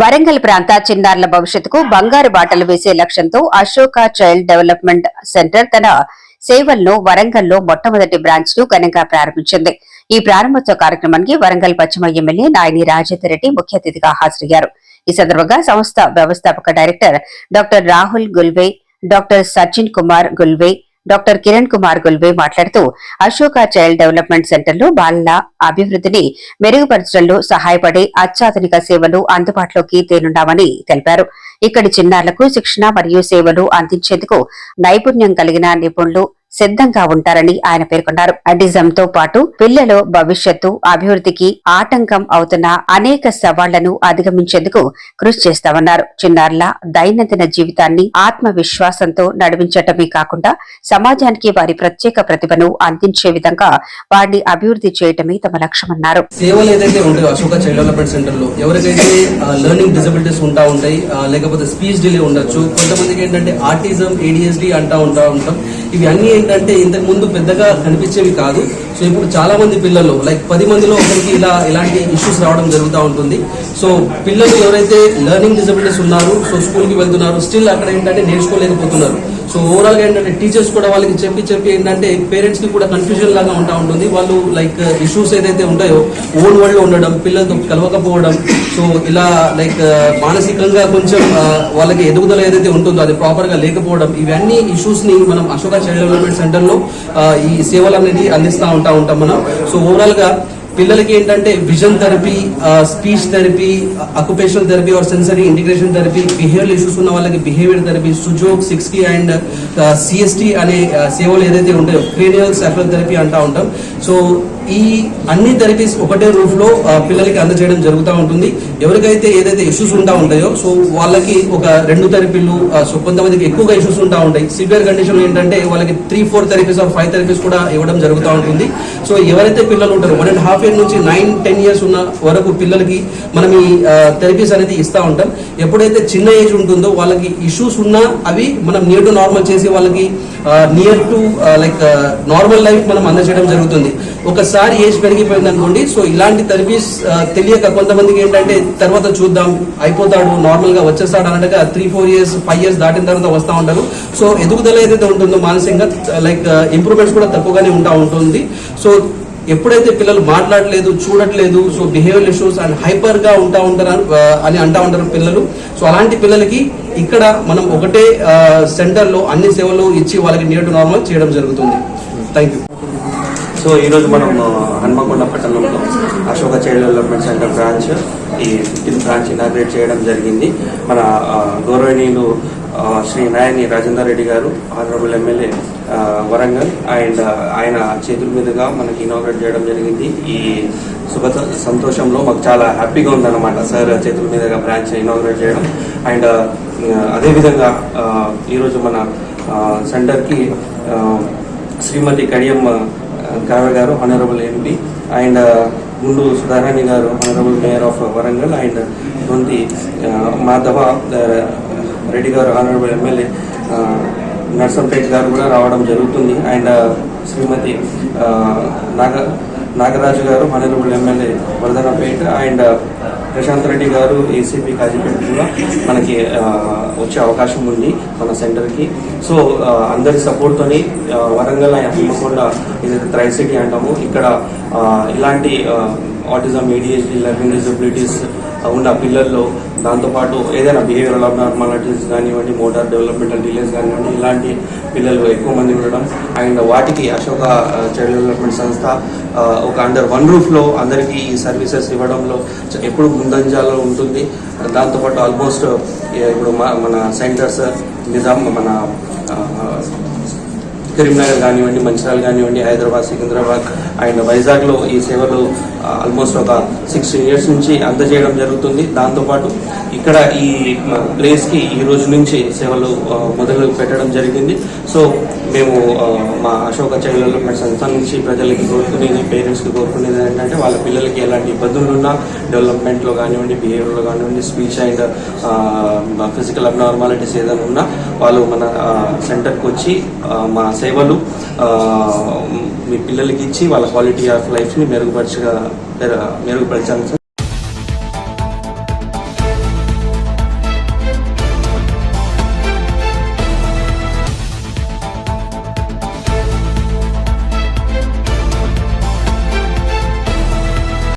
వరంగల్ ప్రాంత చిన్నారుల భవిష్యత్తుకు బంగారు బాటలు వేసే లక్ష్యంతో అశోక చైల్డ్ డెవలప్మెంట్ సెంటర్ తన సేవలను వరంగల్లో మొట్టమొదటి బ్రాంచ్ను ఘనంగా ప్రారంభించింది. ఈ ప్రారంభోత్సవ కార్యక్రమానికి వరంగల్ పశ్చిమ ఎమ్మెల్యే నాయని రాజేందర్ రెడ్డి ముఖ్య అతిథిగా హాజరయ్యారు. ఈ సందర్భంగా సంస్థ వ్యవస్థాపక director doctor Rahul Gulve doctor Sachin Kumar Gulve doctor Kiran Kumar Gulve మాట్లాడుతూ అశోక చైల్డ్ డెవలప్మెంట్ సెంటర్లో బాలల అభివృద్ధిని మెరుగుపరచడంలో సహాయపడే అత్యాధునిక సేవలు అందుబాటులోకి తేనున్నామని తెలిపారు. ఇక్కడి చిన్నారులకు శిక్షణ మరియు సేవలు అందించేందుకు నైపుణ్యం కలిగిన నిపుణులు సిద్ధంగా ఉంటారని ఆయన పేర్కొన్నారు. అడిజంతో పాటు పిల్లల భవిష్యత్తు అభివృద్ధికి ఆటంకం అవుతున్న అనేక సవాళ్ళను అధిగమించేందుకు కృషి చేస్తామన్నారు. చిన్నారుల దైనందిన జీవితాన్ని ఆత్మవిశ్వాసంతో నడిపించటమే కాకుండా సమాజానికి వారి ప్రత్యేక ప్రతిభను అందించే విధంగా వారిని అభివృద్ధి చేయటమే తమ లక్ష్యమన్నారు. సేవలు ఏదైతే ఉంటాయో అశోక చైల్డ్ డెవలప్మెంట్ సెంటర్లో ఎవరికైతే లెర్నింగ్ డిసబిలిటీస్ ఉంటా ఉంటాయి లేకపోతే స్పీచ్ డిలే ఉండొచ్చు కొంతమందికి ఏంటంటే ఆర్టిజం ఏడిఎస్డి అంటా ఉంటా ఉంటాం. ఇవి అన్ని ఏంటంటే ఇంతకు ముందు పెద్దగా కనిపించేవి కాదు. సో ఇప్పుడు చాలా మంది పిల్లలు లైక్ పది మందిలో ఒకరికి ఇలా ఇలాంటి ఇష్యూస్ రావడం జరుగుతూ ఉంటుంది. సో పిల్లలు ఎవరైతే లెర్నింగ్ డిసబిలిటీస్ ఉన్నారు సో స్కూల్కి వెళ్తున్నారు స్టిల్ అక్కడ ఏంటంటే నేర్చుకోలేకపోతున్నారు. సో ఓవరాల్గా ఏంటంటే టీచర్స్ కూడా వాళ్ళకి చెప్పి చెప్పి ఏంటంటే పేరెంట్స్కి కూడా కన్ఫ్యూజన్ లాగా ఉంటా ఉంటుంది. వాళ్ళు లైక్ ఇష్యూస్ ఏదైతే ఉంటాయో ఓన్ వరల్డ్లో ఉండడం పిల్లలతో కలవకపోవడం సో ఇలా లైక్ మానసికంగా కొంచెం వాళ్ళకి ఎదుగుదల ఏదైతే ఉంటుందో అది ప్రాపర్గా లేకపోవడం ఇవన్నీ ఇష్యూస్ని మనం అశోక చైల్డ్ డెవలప్మెంట్ సెంటర్లో ఈ సేవలు అనేది అందిస్తూ ఉంటా ఉంటాం మనం. సో ఓవరాల్గా పిల్లలకి ఏంటంటే vision therapy speech therapy occupational therapy or sensory integration therapy behaviour issues ఉన్న వాళ్ళకి behaviour therapy sujok sixty and CST అనే సేవలు ఏదైతే ఉంటాయో క్రీనియల్ సెఫల్ థెరపీ అంటూ ఉంటాం. సో ఈ అన్ని థెరపీస్ ఒకటే రూఫ్లో పిల్లలకి అందజేయడం జరుగుతూ ఉంటుంది. ఎవరికైతే ఏదైతే ఇష్యూస్ ఉంటా ఉంటాయో సో వాళ్ళకి ఒక రెండు థెరపీలు సో కొంతమందికి ఎక్కువగా ఇష్యూస్ ఉంటా ఉంటాయి. సివియర్ కండిషన్ ఏంటంటే వాళ్ళకి three four therapies or five therapies కూడా ఇవ్వడం జరుగుతూ ఉంటుంది. సో ఎవరైతే పిల్లలు ఉంటారో వన్ అండ్ హాఫ్ ఇయర్ నుంచి నైన్ టెన్ ఇయర్స్ ఉన్న వరకు పిల్లలకి మనం ఈ థెరపీస్ అనేది ఇస్తూ ఉంటాం. ఎప్పుడైతే చిన్న ఏజ్ ఉంటుందో వాళ్ళకి ఇష్యూస్ ఉన్నా అవి మనం నియర్ టు నార్మల్ చేసి వాళ్ళకి near to like normal life మనం అందజేయడం జరుగుతుంది. ఒకసారి ఏజ్ పెరిగిపోయింది అనుకోండి సో ఇలాంటి థెరపీస్ తెలియక కొంతమందికి ఏంటంటే తర్వాత చూద్దాం అయిపోతాడు నార్మల్గా వచ్చేస్తాడు అనగా three four years five years దాటిన తర్వాత వస్తూ ఉంటారు. సో ఎదుగుదల ఏదైతే ఉంటుందో మానసికంగా లైక్ ఇంప్రూవ్మెంట్స్ కూడా తక్కువగానే ఉంటా ఉంటుంది. సో ఎప్పుడైతే పిల్లలు మాట్లాడలేదు చూడట్లేదు సో బిహేవియర్ ఇష్యూస్ అండ్ హైపర్గా ఉంటా ఉంటారు అని- అంటా ఉంటారు పిల్లలు. సో అలాంటి పిల్లలకి ఇక్కడ మనం ఒకటే సెంటర్లో అన్ని సేవలు ఇచ్చి వాళ్ళకి నియర్ టు నార్మల్ చేయడం జరుగుతుంది. థ్యాంక్ యూ సో ఈరోజు మనం హన్మకొండ పట్టణంలో Ashoka child development centre branch ఈ ఫిఫ్టీన్ బ్రాంచ్ ఇనాగ్రేట్ చేయడం జరిగింది. మన గౌరవనీయులు Shri Nayani Rajender Reddy garu honourable MLA Warangal and ఆయన చేతుల మీదుగా మనకి ఇనాగ్రేట్ చేయడం జరిగింది. ఈ శుభ సంతోషంలో మాకు చాలా హ్యాపీగా ఉందన్నమాట సార్ చేతుల మీదుగా బ్రాంచ్ ఇనాగ్రేట్ చేయడం. అండ్ అదేవిధంగా ఈరోజు మన సెంటర్కి శ్రీమతి కడియం కావ్య గారు honourable MP and uh, Gundu Sudharani garu honourable mayor of Warangal and Donthi uh, Madhava uh, Reddy garu honourable MLA Narsampet గారు కూడా రావడం జరుగుతుంది. And Srimathi Naga Nagaraju garu honourable MLA Vardhannapet and uh, Prashanth Reddy garu ACP Kazipet కూడా మనకి uh, వచ్చే అవకాశం ఉంది మన సెంటర్కి. సో uh, అందరి సపోర్ట్తోని వరంగల్ అండ్ హన్మకొండ ఏదైతే ట్రై సిటీ అంటాము ఇక్కడ ఇలాంటి ఆటిజం ఏడిహెచ్డి లెర్నింగ్ డిజబిలిటీస్ ఉన్న పిల్లల్లో దాంతోపాటు ఏదైనా బిహేవియరల్ అబ్నార్మాలిటీస్ కానివ్వండి మోటార్ డెవలప్మెంటల్ డిలేస్ కానివ్వండి ఇలాంటి పిల్లలు ఎక్కువ మంది ఉండడం అండ్ వాటికి అశోక చైల్డ్ డెవలప్మెంట్ సంస్థ ఒక అండర్ వన్ రూఫ్లో అందరికీ ఈ సర్వీసెస్ ఇవ్వడంలో ఎప్పుడు ముందంజాలో ఉంటుంది. దాంతోపాటు ఆల్మోస్ట్ ఇప్పుడు మా- మన సెంటర్స్ నిజాం మన కరీంనగర్ కానివ్వండి మంచిర్యాల కానివ్వండి హైదరాబాద్ సికింద్రాబాద్ అండ్ వైజాగ్లో ఈ సేవలు ఆల్మోస్ట్ ఒక సిక్స్ ఇయర్స్ నుంచి అందజేయడం జరుగుతుంది. దాంతోపాటు ఇక్కడ ఈ ప్లేస్కి ఈ రోజు నుంచి సేవలు మొదలు పెట్టడం జరిగింది. సో మేము మా అశోక చైల్డ్ డెవలప్మెంట్ సంస్థ నుంచి ప్రజలకి కోరుకునేది పేరెంట్స్కి కోరుకునేది ఏంటంటే వాళ్ళ పిల్లలకి ఎలాంటి ఇబ్బందులు ఉన్నా డెవలప్మెంట్లో కానివ్వండి బిహేవియర్లో కానివ్వండి స్పీచ్ అండ్ ఫిజికల్ అబ్నార్మాలిటీస్ ఏదైనా ఉన్నా వాళ్ళు మన సెంటర్కి వచ్చి మా సేవలు ఆ, మీ పిల్లలకి ఇచ్చి వాళ్ళ క్వాలిటీ ఆఫ్ లైఫ్ని మెరుగుపరచగా మెరుగుపరచాల్సి